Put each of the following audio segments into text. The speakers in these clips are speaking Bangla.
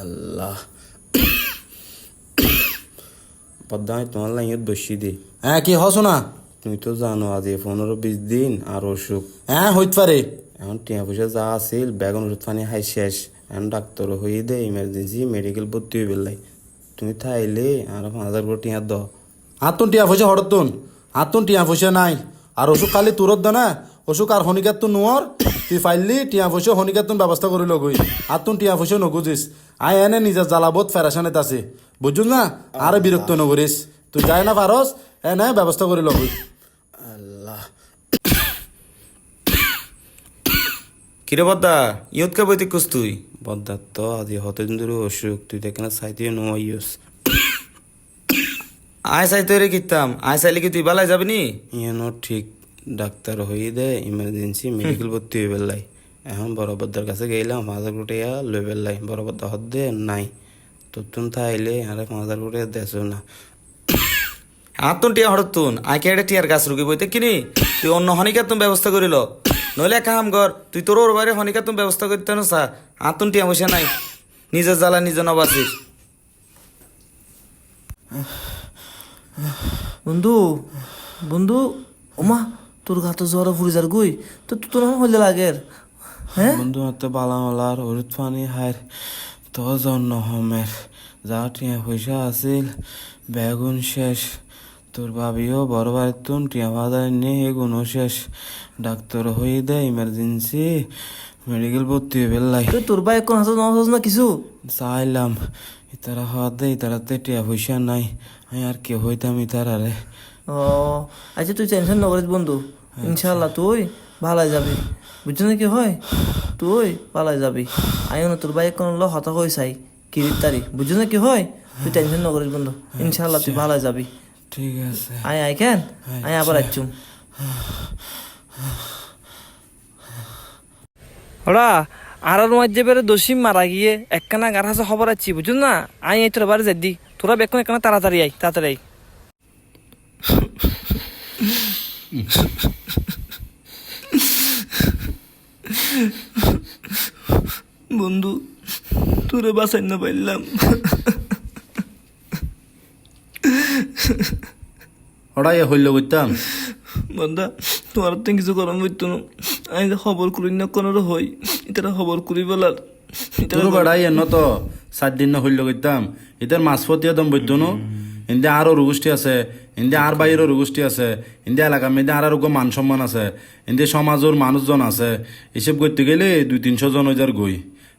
আল্লাহ। পদ্মায় তোমার লাইনত বসি দে হ্যাঁ কি হস না তুমি তো জানো আজ এই পনেরো বিশ দিন আর অসুখ। হ্যাঁ হইতে পারে। এখন টিয়া পয়সা যা আছিল বেগুন ওষুধ পানি হাই শেষ। এখন ডাক্তার হয়ে দে ইমার্জেন্সি মেডিকেল ভর্তি হয়ে বেলাই তুমি থাইলে আর পাঁচ হাজার করে টিয়া দাও। হাতুন টিয়া পয়সা হরতুন হাতুন টিয়া পয়সা নাই। আর অসুখ খালি তুরত দা না। অসুখ আর শনিকার তুন নোয়ার। তুই ফাইলি টিয়া পয়সা শনিকার তুন ব্যবস্থা করে লগই হাতুন টিয়া পয়সা নগুজিস আই এনে নিজের জ্বালাবত ফেরাসানে আছে। বুঝুন না? আর বিরক্ত নগরিস তুই যাই না পারস এনে ব্যবস্থা করে লগই আল্লাহ। কিরে বদ্দা ইয়ত কে বইতে কুস তুই? বদ্দা তো আজি হতদিন ধরে অসুখ। তুই দেখে না সাইতে নোয়াইস আয় চাইতে রে কিতাম। আয় চাইলে কি তুই বালাই যাবি নি? ইয়ানো ঠিক ডাক্তার হয়ে দে ইমার্জেন্সি মেডিকেল ভর্তি হয়ে বেলাই এখন বড় বদ্দার কাছে গেলাম পাঁচ হাজার কোটি লই বেলাই বড় বদ্দা হদ দে নাই। তোর তুন থাইলে আরে পাঁচ হাজার কোটি দেছো না। আতুন টিয়া হরতুন আইকে একটা টিয়ার গাছ রুগী বইতে কিনি? তুই অন্য হনিকা তুমি ব্যবস্থা করিল। নইলে এক কাম কর তুই তোর ওর বাইরে হনিকা তুমি ব্যবস্থা করতে না সা। আতুন টিয়া বসে নাই নিজের জ্বালা নিজে নবাসিস বন্ধু বন্ধু ওমা। তোর গা তো জ্বর ফুরি যার গুই তো তো তোর হইলে লাগের হ্যাঁ বন্ধু হাতে বালামালার হলুদ পানি হার তো জন্য হমের যা টিয়া পয়সা আছিল বেগুন শেষ। তোর ভাবিও বড় বাড়ির তুন টিয়া বাজার নেই এগুনও শেষ। ডাক্তার হয়ে দেয় ইমার্জেন্সি মেডিকেল ভর্তি হয়ে বেল্লাই তোর ভাই কোন হাসা নহাস না কিছু? চাইলাম ইতারা হওয়া দে ইতারাতে টিয়া পয়সা নাই। আমি আর কে হইতাম ইতারা রে ও আচ্ছা তুই টেনশন নকরিস বন্ধু। ইনশাল্লাহ তুই ভালাই যাবি। বুঝছ না কি হয়? তুই ভালাই যাবি। আই না তোর বাইক কোন ল হতা হয়ে চাই কিরিত তারি বুঝছ না কি হয়? তুই টেনশন নকরিস বন্ধু। ইনশাল্লাহ তুই ভালাই যাবি। ঠিক আছে। I I can? আই আবার আইচুম। ওরা আর মাঝে বেড়ে দোষী মারা গিয়ে একখানা গার হাসে খবর আছি বুঝুন না? আই এই তোর বাড়ি যাই তোরা বেকন একখানা তাড়াতাড়ি আই তাড়াতাড়ি আই বন্ধু তোরে বাসাই না হইল করতাম বন্ধা তোমার তো কিছু গরম হইতো না। আমি খবর করি না হই এটা খবর করি বলার। তোর বেড়াই এন তো সাত দিন না হইল করতাম এটার মাঝপতি একদম বৈদ্য নো। ইন্দে আরও রুগোষ্ঠী আছে। ইন্দে আর বাইরেও রুগোষ্ঠী আছে। ইন্দে এলাকা মেয়েদের আর আরোগ্য মান সম্মান আছে। ইন্দে সমাজের মানুষজন আছে। এসব করতে গেলে দুই তিনশো জন হাজার গই।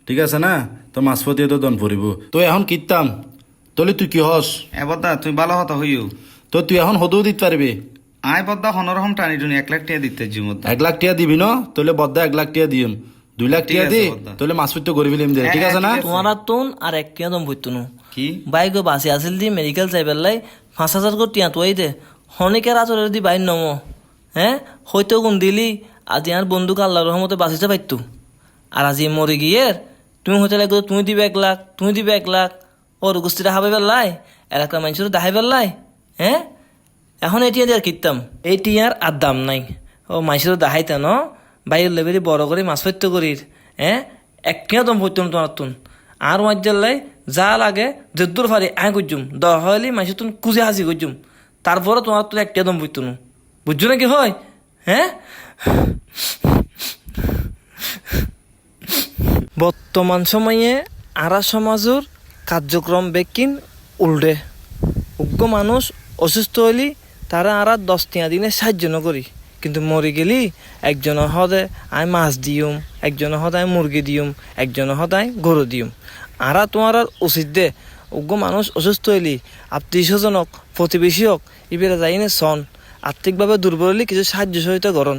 ঠিক আছে না? তো মাঝপতি তো দন পড়িব তো এখন কিতাম তলে তুই কি হস এ বদ্দা তুই ভালো হতা হইও তো তুই এখন হতেও দিতে পারবি আয় বদ্দা হনরকম টানি টুনি এক লাখ টাকা দিতে জিমত এক লাখ টিয়া দিবি ন? তোলে বদ্দা এক লাখ টিয়া দিম। দুই লাখ টিয়া দি। তোলে মাছপত্য করে ফেলিম দে। ঠিক আছে না? তোমার আর তোন আর এক কিয়া দম না কি? বাইক বাসি আছিল দি মেডিকেল যাই পেলাই পাঁচ হাজার করে টিয়া তুয়াই দে। হনিকের আচরের দি বাইর নম। হ্যাঁ হয়তো কোন দিলি আজি আর বন্ধুক আল্লাহ রহমতে বাঁচিতে পারতো আর আজি মরে গিয়ে তুমি হইতে লাগো তুমি দিবে এক লাখ, তুমি দিবে এক লাখ। ওর গোষ্ঠীটা হাবে পেলাই এলাকার মানুষের দাহাই পেলাই হ্যাঁ? এখন দিয়ে আর কিনতাম টিয়ার আর দাম নাই। ও মাইসেরও দেখাইতা ন? বাইরের লেবেলি বড় করে মাছ ফত্য করির হ্যাঁ? একটিয়া দম পড়তাম তোমার তুন। আর মাজ্জাল্লাই যা লাগে যদ্দুর ফারি আয় করছুম দর হইলি মাইসে তুন কুজে হাসি করছুম তারপরে তোমার তুন একটিয়া দম পড়তো না। বুঝছ নাকি হয়? হ্যাঁ? বর্তমান সময়ে আরা সমাজের কার্যক্রম বেকিন উল্টে। উগ্র মানুষ অসুস্থ হইলি তারা আর দশ টিয়া দিনে সাহায্য নকরি। কিন্তু মরে গেলি একজনের হদে আই মাছ দিউম একজনের হদায় মুরগি দিউম একজনের হদায় গরু দিউম আরা তোমার আর উচিত দে। উগ্র মানুষ অসুস্থ হইলি আত্মীয় স্বজনক প্রতিবেশী হোক ইবেরা যাই নে সন, আর্থিকভাবে দুর্বল হইলে কিছু সাহায্য সহিত করন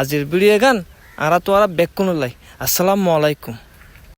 আজির ভিডিও গান আরা তো আরা বেক কোনো লাই। আসসালামু আলাইকুম।